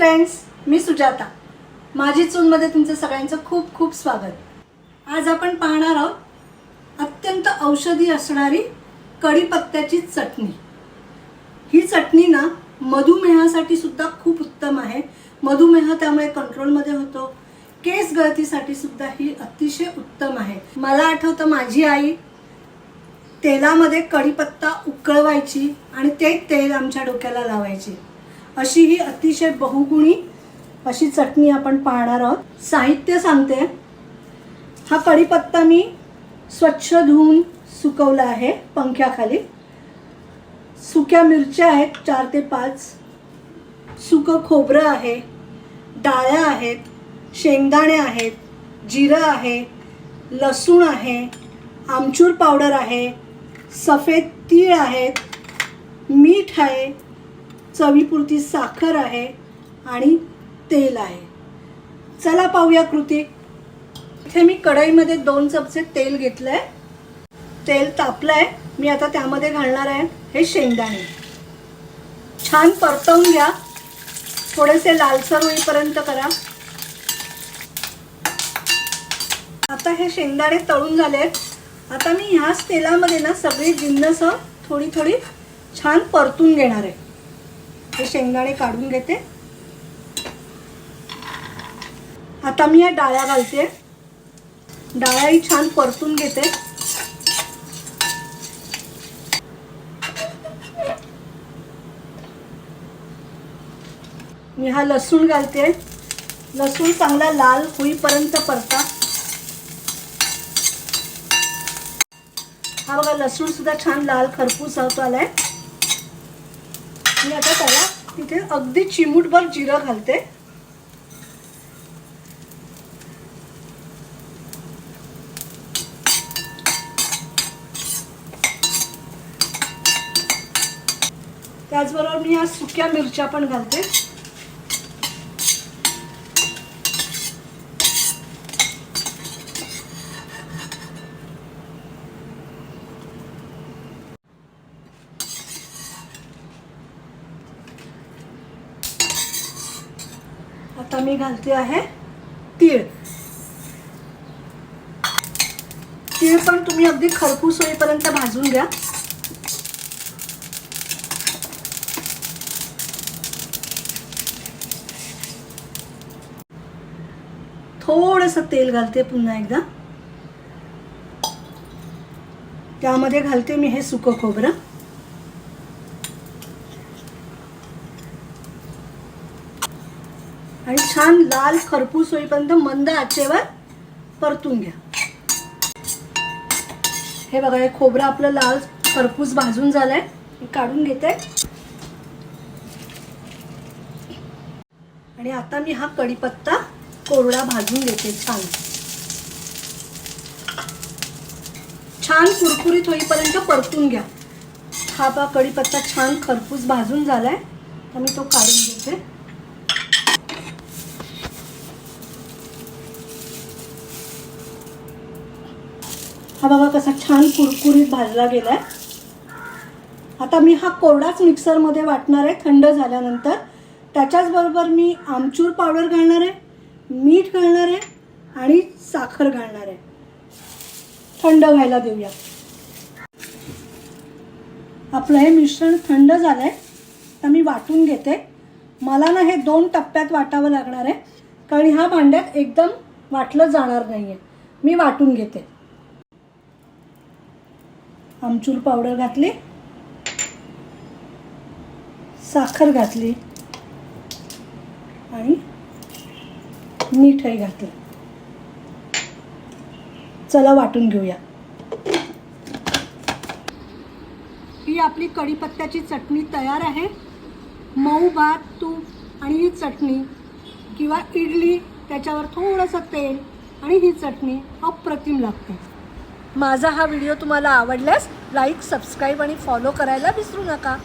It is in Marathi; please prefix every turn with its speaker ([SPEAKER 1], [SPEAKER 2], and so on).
[SPEAKER 1] फ्रेंड्स मी सुजाता. माझी चूनमध्ये तुमचं सगळ्यांचं खूप खूप स्वागत. आज आपण पाहणार आहोत अत्यंत औषधी असणारी कढीपत्त्याची चटणी. ही चटणी ना मधुमेहासाठी सुद्धा खूप उत्तम आहे. मधुमेह त्यामुळे कंट्रोलमध्ये होतो. केस गळतीसाठी सुद्धा ही अतिशय उत्तम आहे. मला आठवतं माझी आई तेलामध्ये कढीपत्ता उकळवायची आणि ते तेल आमच्या डोक्याला लावायची. अशी ही अतिशय बहुगुणी अशी चटणी आपण पाहणार आहोत. साहित्य सांगते. हा कढीपत्ता मी स्वच्छ धुवून सुकवला आहे पंख्याखाली. सुक्या मिरच्या आहेत चार ते पाच. सुकं खोबरं आहे डाळ्या आहेत शेंगदाणे आहेत जिरं आहे लसूण आहे आमचूर पावडर आहे सफेद तीळ आहेत मीठ आहे चवीपुरती साखर आहे आणि तेल आहे. चला पाहूया कृती. इथे मी कढईमध्ये दोन चमचे तेल घेतलं आहे तेल तापलं आहे मी आता त्यामध्ये घालणार आहे हे शेंगदाणे. छान परतवून घ्या. थोडेसे लालसर होईपर्यंत करा. आता हे शेंगदाणे तळून झालेत. आता मी ह्याच तेलामध्ये ना सगळी जिन्नस थोडी थोडी छान परतून घेणार आहे. हे शेंगदाणे काढून घेते. आता मी या डाळ्या घालते. डाळ्याही छान परतून घेते. मी हा लसूण घालते. लसूण चांगला लाल होईपर्यंत परता. हा बघा लसूण सुद्धा छान लाल खरपूस होतो आलाय. मी आता इथे तिथे अगदी चिमूटभर जिरं घालते. त्याचबरोबर मी या सुक्या मिरच्या पण घालते. आता मी घालते आहे तीळ. तीळ पण तुम्ही अगदी खरपूस होईपर्यंत भाजून घ्या. थोडस तेल घालते पुन्हा एकदा. त्यामध्ये घालते मी हे सुकं खोबरं. छान लाल खरपूस होईपर्यंत मंद आचेवर परतून घ्या. हे बघा हे खोबरं आपलं लाल खरपूस भाजून झालंय. काढून घेते. आणि आता मी हा कढीपत्ता कोरडा भाजून घेते छान. छान कुरकुरीत होईपर्यंत परतून घ्या. हा बा कढीपत्ता छान खरपूस भाजून झालाय. तर मी तो काढून घेते. हा बघा कसा छान कुरकुरीत भाजला गेला आहे आता मी हा कोरडाच मिक्सरमध्ये वाटणार आहे थंड झाल्यानंतर. त्याच्याचबरोबर मी आमचूर पावडर घालणार आहे मीठ घालणार आहे आणि साखर घालणार आहे. थंड व्हायला देऊया. आपलं हे मिश्रण थंड झालं आहे तर मी वाटून घेते. मला ना हे दोन टप्प्यात वाटावं लागणार आहे कारण ह्या भांड्यात एकदम वाटलं जाणार नाही आहे मी वाटून घेते. आमचूर पावडर घातली. साखर घातली. आणि मीठही घातलं. चला वाटून घेऊया. ही आपली कढीपत्त्याची चटणी तयार आहे. मऊ भात तूप आणि ही चटणी किंवा इडली त्याच्यावर थोडंसं तेल आणि ही चटणी अप्रतिम लागते. माझा हा व्हिडिओ तुम्हाला आवडल्यास लाईक सबस्क्राईब आणि फॉलो करायला विसरू नका.